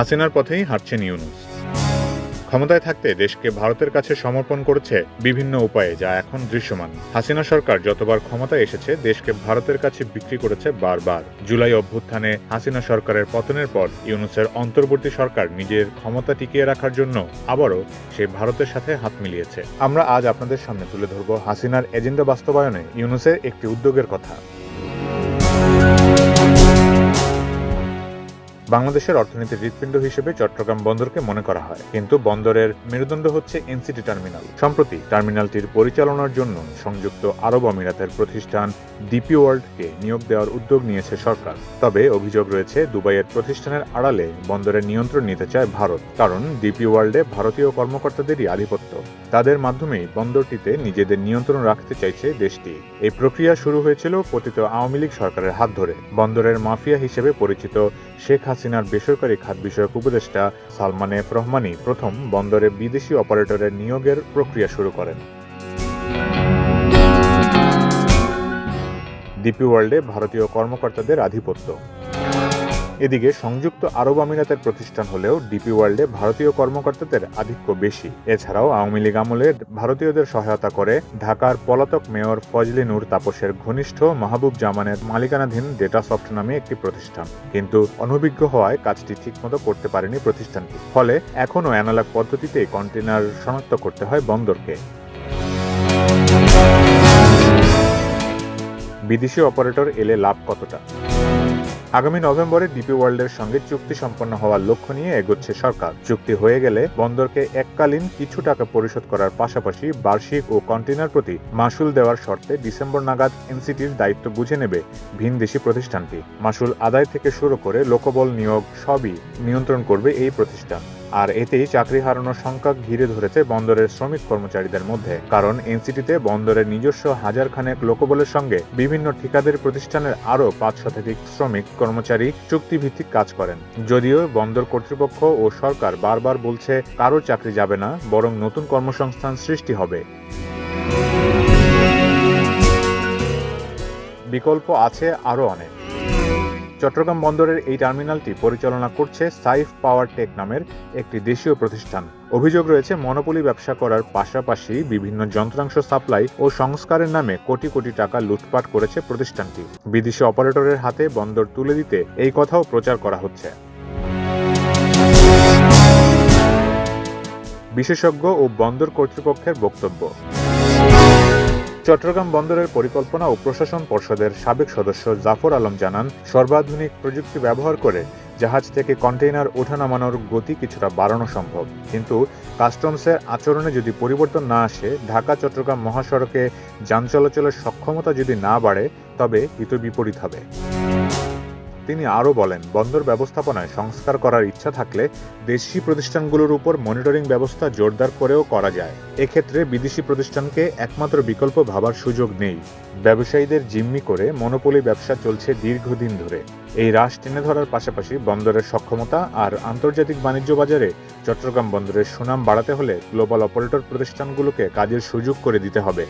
হাসিনার পথেই হাঁটছেন ইউনুস। ক্ষমতায় থাকতে দেশকে ভারতের কাছে সমর্পণ করেছে বিভিন্ন উপায়ে যা এখন দৃশ্যমান। হাসিনা সরকার যতবার ক্ষমতায় এসেছে, দেশকে ভারতের কাছে বিক্রি করেছে বারবার। জুলাই অভ্যুত্থানে হাসিনা সরকারের পতনের পর ইউনুসের অন্তর্বর্তী সরকার নিজের ক্ষমতা টিকিয়ে রাখার জন্য আবারও সেই ভারতের সাথে হাত মিলিয়েছে। আমরা আজ আপনাদের সামনে তুলে ধরব হাসিনার এজেন্ডা বাস্তবায়নে ইউনুসের একটি উদ্যোগের কথা। বাংলাদেশের অর্থনীতির হৃৎপিণ্ড হিসেবে চট্টগ্রাম বন্দরকে মনে করা হয়। কিন্তু বন্দরের মেরুদণ্ড হচ্ছে এনসিটি টার্মিনাল। সম্প্রতি টার্মিনালটির পরিচালনার জন্য সংযুক্ত আরব আমিরাতের প্রতিষ্ঠান ডিপি ওয়ার্ল্ডকে নিয়োগ দেওয়ার উদ্যোগ নিয়েছে সরকার। তবে অভিযোগ রয়েছে, দুবাইয়ের প্রতিষ্ঠানের আড়ালে বন্দরের নিয়ন্ত্রণ নিতে চায় ভারত, কারণ ডিপি ওয়ার্ল্ডে ভারতীয় কর্মকর্তাদেরই আধিপত্য। তাদের মাধ্যমেই বন্দরটিতে নিজেদের নিয়ন্ত্রণ রাখতে চাইছে দেশটি। এই প্রক্রিয়া শুরু হয়েছিল পতিত আওয়ামী লীগ সরকারের হাত ধরে। বন্দরের মাফিয়া হিসেবে পরিচিত শেখ হাসিনার বেসরকারি খাত বিষয়ক উপদেষ্টা সালমান এফ রহমানি প্রথম বন্দরে বিদেশি অপারেটরের নিয়োগের প্রক্রিয়া শুরু করেন। ডিপি ওয়ার্ল্ডে ভারতীয় কর্মকর্তাদের আধিপত্য। এদিকে সংযুক্ত আরব আমিরাতের প্রতিষ্ঠান হলেও ডিপি ওয়ার্ল্ডে ভারতীয় কর্মকর্তাদের আধিক্য বেশি। এছাড়াও আওয়ামী লীগ আমলে ভারতীয়দের সহায়তা করে ঢাকার পলাতক মেয়র ফজলি নূর তাপসের ঘনিষ্ঠ মাহবুব জামানের মালিকানাধীন ডেটা সফট নামে একটি প্রতিষ্ঠান। কিন্তু অনভিজ্ঞ হওয়ায় কাজটি ঠিকমতো করতে পারেনি প্রতিষ্ঠানটি। ফলে এখনও অ্যানালগ পদ্ধতিতে কন্টেনার শনাক্ত করতে হয় বন্দরকে। বিদেশি অপারেটর এলে লাভ কতটা? আগামী নভেম্বরে ডিপি ওয়ার্ল্ডের সঙ্গে চুক্তি সম্পন্ন হওয়ার লক্ষ্য নিয়ে এগোচ্ছে সরকার। চুক্তি হয়ে গেলে বন্দরকে এককালীন কিছু টাকা পরিশোধ করার পাশাপাশি বার্ষিক ও কন্টেনার প্রতি মাসুল দেওয়ার শর্তে ডিসেম্বর নাগাদ এনসিটির দায়িত্ব বুঝে নেবে ভিনদেশি প্রতিষ্ঠানটি। মাসুল আদায় থেকে শুরু করে লোকবল নিয়োগ সবই নিয়ন্ত্রণ করবে এই প্রতিষ্ঠান। আর এতেই চাকরি হারানোর সংখ্যা ঘিরে ধরেছে বন্দরের শ্রমিক কর্মচারীদের মধ্যে। কারণ এনসিটিতে বন্দরের নিজস্ব হাজার খানেক লোকবলের সঙ্গে বিভিন্ন ঠিকাদের প্রতিষ্ঠানের আরও পাঁচ শতাধিক শ্রমিক কর্মচারী চুক্তিভিত্তিক কাজ করেন। যদিও বন্দর কর্তৃপক্ষ ও সরকার বারবার বলছে, কারও চাকরি যাবে না, বরং নতুন কর্মসংস্থান সৃষ্টি হবে। বিকল্প আছে আরও অনেক। চট্টগ্রাম বন্দরের এই টার্মিনালটি পরিচালনা করছে সাইফ পাওয়ার টেক নামের একটি দেশীয় প্রতিষ্ঠান। অভিযোগ রয়েছে, মনোপলি ব্যবসা করার পাশাপাশি বিভিন্ন যন্ত্রাংশ সাপ্লাই ও সংস্কারের নামে কোটি কোটি টাকা লুটপাট করেছে প্রতিষ্ঠানটি। বিদেশি অপারেটরের হাতে বন্দর তুলে দিতে এই কথাও প্রচার করা হচ্ছে। বিশেষজ্ঞ ও বন্দর কর্তৃপক্ষের বক্তব্য। চট্টগ্রাম বন্দরের পরিকল্পনা ও প্রশাসন পর্ষদের সাবেক সদস্য জাফর আলম জানান, সর্বাধুনিক প্রযুক্তি ব্যবহার করে জাহাজ থেকে কন্টেইনার ওঠানামানোর গতি কিছুটা বাড়ানো সম্ভব। কিন্তু কাস্টমসের আচরণে যদি পরিবর্তন না আসে, ঢাকা, চট্টগ্রাম মহাসড়কে যান চলাচলের সক্ষমতা যদি না বাড়ে, তবে হিত বিপরীত হবে। তিনি আরও বলেন, বন্দর ব্যবস্থাপনায় সংস্কার করার ইচ্ছা থাকলে দেশি প্রতিষ্ঠানগুলোর উপর মনিটরিং ব্যবস্থা জোরদার করেও করা যায়। এক্ষেত্রে বিদেশি প্রতিষ্ঠানকে একমাত্র বিকল্প ভাবার সুযোগ নেই। ব্যবসায়ীদের জিম্মি করে মনোপলি ব্যবসা চলছে দীর্ঘদিন ধরে। এই হ্রাস টেনে ধরার পাশাপাশি বন্দরের সক্ষমতা আর আন্তর্জাতিক বাণিজ্য বাজারে চট্টগ্রাম বন্দরের সুনাম বাড়াতে হলে গ্লোবাল অপারেটর প্রতিষ্ঠানগুলোকে কাজের সুযোগ করে দিতে হবে।